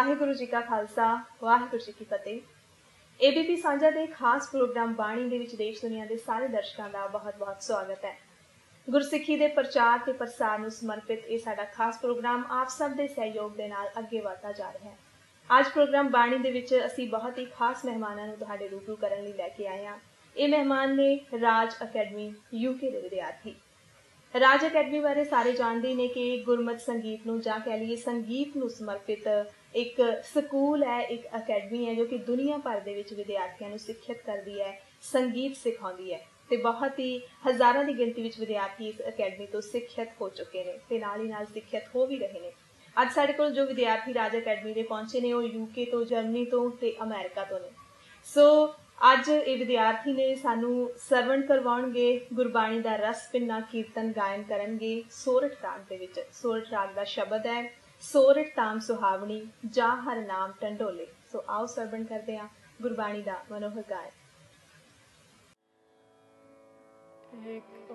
ਵਾਹਿਗੁਰੂ ਜੀ ਕਾ ਖਾਲਸਾ, ਵਾਹਿਗੁਰੂ ਜੀ ਕੀ ਫਤਿਹ। ABP ਸਾਂਝਾ ਦੇ ਖਾਸ ਪ੍ਰੋਗਰਾਮ ਬਾਣੀ ਦੇ ਵਿੱਚ ਦੇਸ਼ ਦੁਨੀਆ ਦੇ ਸਾਰੇ ਦਰਸ਼ਕਾਂ ਦਾ ਬਹੁਤ-ਬਹੁਤ ਸਵਾਗਤ ਹੈ। ਗੁਰਸਿੱਖੀ ਦੇ ਪ੍ਰਚਾਰ ਤੇ ਪ੍ਰਸਾਰ ਨੂੰ ਸਮਰਪਿਤ ਇਹ ਸਾਡਾ ਖਾਸ ਪ੍ਰੋਗਰਾਮ ਆਪ ਸਭ ਦੇ ਸਹਿਯੋਗ ਦੇ ਨਾਲ ਅੱਗੇ ਵਧਦਾ ਜਾ ਰਿਹਾ ਹੈ। ਅੱਜ ਪ੍ਰੋਗਰਾਮ ਬਾਣੀ ਦੇ ਵਿੱਚ ਅਸੀਂ ਬਹੁਤ ਹੀ ਖਾਸ ਮਹਿਮਾਨਾਂ ਨੂੰ ਤੁਹਾਡੇ ਰੂਬਰੂ ਕਰਨ ਲਈ ਲੈ ਕੇ ਆਏ ਹਾਂ। ਇਹ ਮਹਿਮਾਨ ਨੇ ਰਾਜ ਅਕੈਡਮੀ ਯੂਕੇ ਦੇ ਵਿਦਿਆਰਥੀ। ਰਾਜ ਅਕੈਡਮੀ ਬਾਰੇ ਸਾਰੇ ਜਾਣਦੇ ਨੇ ਕਿ ਗੁਰਮਤ ਸੰਗੀਤ ਨੂੰ ਜਾਂ ਕਹਿ ਲਈਏ ਸੰਗੀਤ ਨੂੰ ਸਮਰਪਿਤ ਇੱਕ ਸਕੂਲ ਹੈ, ਇੱਕ ਅਕੈਡਮੀ ਹੈ ਜੋ ਕਿ ਦੁਨੀਆ ਭਰ ਦੇ ਵਿੱਚ ਵਿਦਿਆਰਥੀਆਂ ਨੂੰ ਸਿੱਖਿਅਤ ਕਰਦੀ ਹੈ, ਸੰਗੀਤ ਸਿਖਾਉਂਦੀ ਹੈ ਤੇ ਬਹੁਤ ਹੀ ਹਜ਼ਾਰਾਂ ਦੀ ਗਿਣਤੀ ਵਿੱਚ ਵਿਦਿਆਰਥੀ ਇਸ ਅਕੈਡਮੀ ਤੋਂ ਸਿੱਖਿਅਤ ਹੋ ਚੁੱਕੇ ਨੇ ਤੇ ਨਾਲ ਹੀ ਨਾਲ ਸਿੱਖਿਅਤ ਹੋ ਵੀ ਰਹੇ ਨੇ। ਅੱਜ ਸਾਡੇ ਕੋਲ ਜੋ ਵਿਦਿਆਰਥੀ ਰਾਜ ਅਕੈਡਮੀ ਦੇ ਪਹੁੰਚੇ ਨੇ, ਉਹ ਯੂਕੇ ਤੋਂ ਜਰਮਨੀ ਤੋਂ ਤੇ ਅਮਰੀਕਾ ਤੋਂ ਨੇ। ਸੋ ਅੱਜ ਇਹ ਵਿਦਿਆਰਥੀ ਨੇ ਸਾਨੂੰ ਸਰਵਣ ਕਰਵਾਉਣਗੇ, ਗੁਰਬਾਣੀ ਦਾ ਰਸ ਪਿੰਨਾ ਕੀਰਤਨ ਗਾਇਨ ਕਰਨਗੇ, ਸੋਰਠ ਰਾਗ ਦੇ ਵਿੱਚ। ਸੋਰਠ ਰਾਗ ਦਾ ਸ਼ਬਦ ਹੈ ਸੋਰਠ ਤਾਮ ਸੁਹਾਵਣੀ, ਜਾ ਹਰ ਨਾਮ ਟੰਡੋਲੇ। ਸੋ ਆਓ ਸਰਵਣ ਕਰਦੇ ਹਾਂ ਗੁਰਬਾਣੀ ਦਾ ਮਨੋਹਰ ਗਾਇਨ। ਇੱਕ ਓ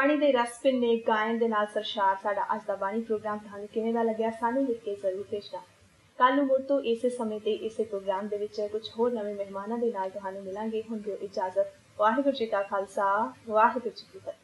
ਬਾਣੀ ਦੇ ਰਸ ਭਿੰਨੇ ਗਾਇਨ ਦੇ ਨਾਲ ਸਰਸ਼ਾਰ ਸਾਡਾ ਅੱਜ ਦਾ ਬਾਣੀ ਪ੍ਰੋਗਰਾਮ ਤੁਹਾਨੂੰ ਕਿਵੇਂ ਦਾ ਲੱਗਿਆ ਸਾਨੂੰ ਲਿਖ ਕੇ ਜ਼ਰੂਰ ਭੇਜਣਾ ਕੱਲ ਨੂੰ ਮੁੜ ਤੋਂ ਇਸੇ ਸਮੇਂ ਤੇ ਇਸੇ ਪ੍ਰੋਗਰਾਮ ਦੇ ਵਿੱਚ ਕੁਝ ਹੋਰ ਨਵੇਂ ਮਹਿਮਾਨਾਂ ਦੇ ਨਾਲ ਤੁਹਾਨੂੰ ਮਿਲਾਂਗੇ। ਹੁਣ ਦਿਓ ਇਜਾਜ਼ਤ। ਵਾਹਿਗੁਰੂ ਜੀ ਕਾ ਖਾਲਸਾ, ਵਾਹਿਗੁਰੂ ਜੀ ਕੀ ਫਤਿਹ।